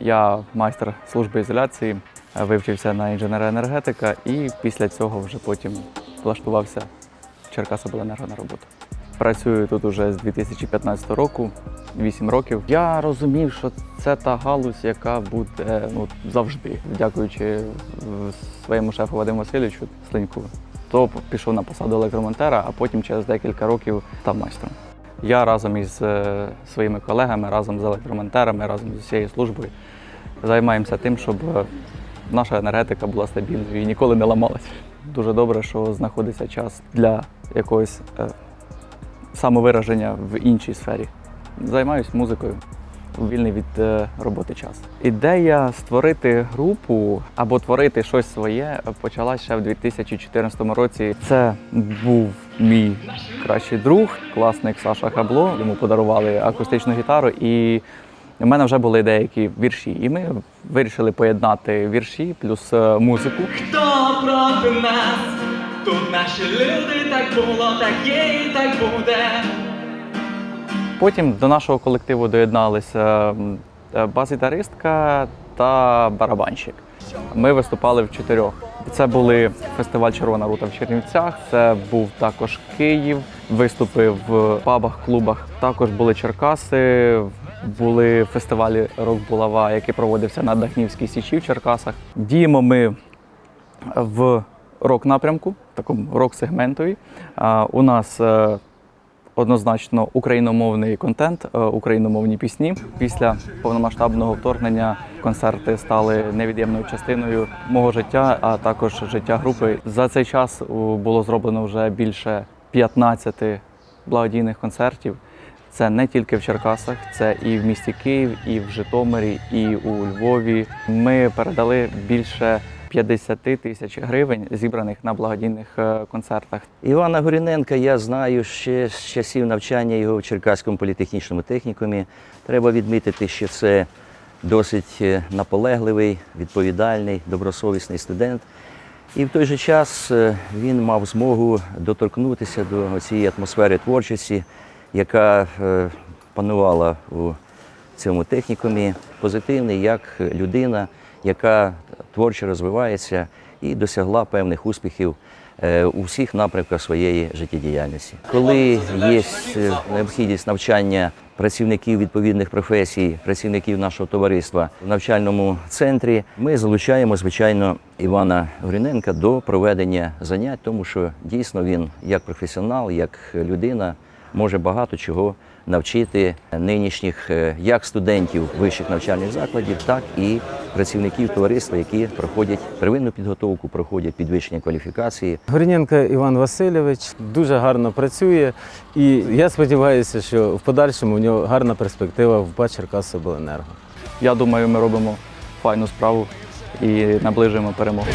Я майстер служби ізоляції, вивчився на інженера енергетика і після цього вже потім влаштувався в Черкасобленерго на роботу. Працюю тут уже з 2015 року, 8 років. Я розумів, що це та галузь, яка буде ну, завжди, дякуючи своєму шефу Вадиму Васильовичу Слиньку. То пішов на посаду електромонтера, а потім через декілька років став майстром. Я разом із е, своїми колегами, разом з електромонтерами, разом з усією службою займаємося тим, щоб е, наша енергетика була стабільною і ніколи не ламалася. Дуже добре, що знаходиться час для якогось е, самовираження в іншій сфері. Займаюсь музикою вільний від е, роботи час. Ідея створити групу або творити щось своє почалась ще в 2014 році. Це був мій кращий друг, класник Саша Хабло. Йому подарували акустичну гітару, і у мене вже були деякі вірші. І ми вирішили поєднати вірші плюс е, музику. Хто проти нас? Тут наші люди, так було, так є і так буде. Потім до нашого колективу доєдналися е, бас-гітаристка та барабанщик. Ми виступали в чотирьох. Це були фестиваль Червона рута в Чернівцях. Це був також Київ. Виступи в пабах, клубах. Також були Черкаси. Були фестивалі Рок Булава, який проводився на Дахнівській Січі в Черкасах. Діємо ми в рок-напрямку, такому рок-сегментові. У нас е, однозначно україномовний контент, е, україномовні пісні. Після повномасштабного вторгнення концерти стали невід'ємною частиною мого життя, а також життя групи. За цей час було зроблено вже більше 15 благодійних концертів. Це не тільки в Черкасах, це і в місті Київ, і в Житомирі, і у Львові. Ми передали більше 50 тисяч гривень, зібраних на благодійних е, концертах. Івана Горіненка я знаю ще з часів навчання його в Черкаському політехнічному технікумі. Треба відмітити, що це досить е, наполегливий, відповідальний, добросовісний студент. І в той же час е, він мав змогу доторкнутися до цієї атмосфери творчості, яка панувала у цьому технікумі. Позитивний як людина, яка творчо розвивається і досягла певних успіхів е, у всіх напрямках своєї життєдіяльності. Коли є е, необхідність навчання працівників відповідних професій, працівників нашого товариства в навчальному центрі, ми залучаємо, звичайно, Івана Гриненка до проведення занять, тому що дійсно він як професіонал, як людина може багато чого навчити нинішніх е, як студентів вищих навчальних закладів, так і працівників товариства, які проходять первинну підготовку, проходять підвищення кваліфікації. Горіненко Іван Васильович дуже гарно працює, і я сподіваюся, що в подальшому у нього гарна перспектива в ПА Черкасобленерго. Я думаю, ми робимо файну справу і наближуємо перемогу.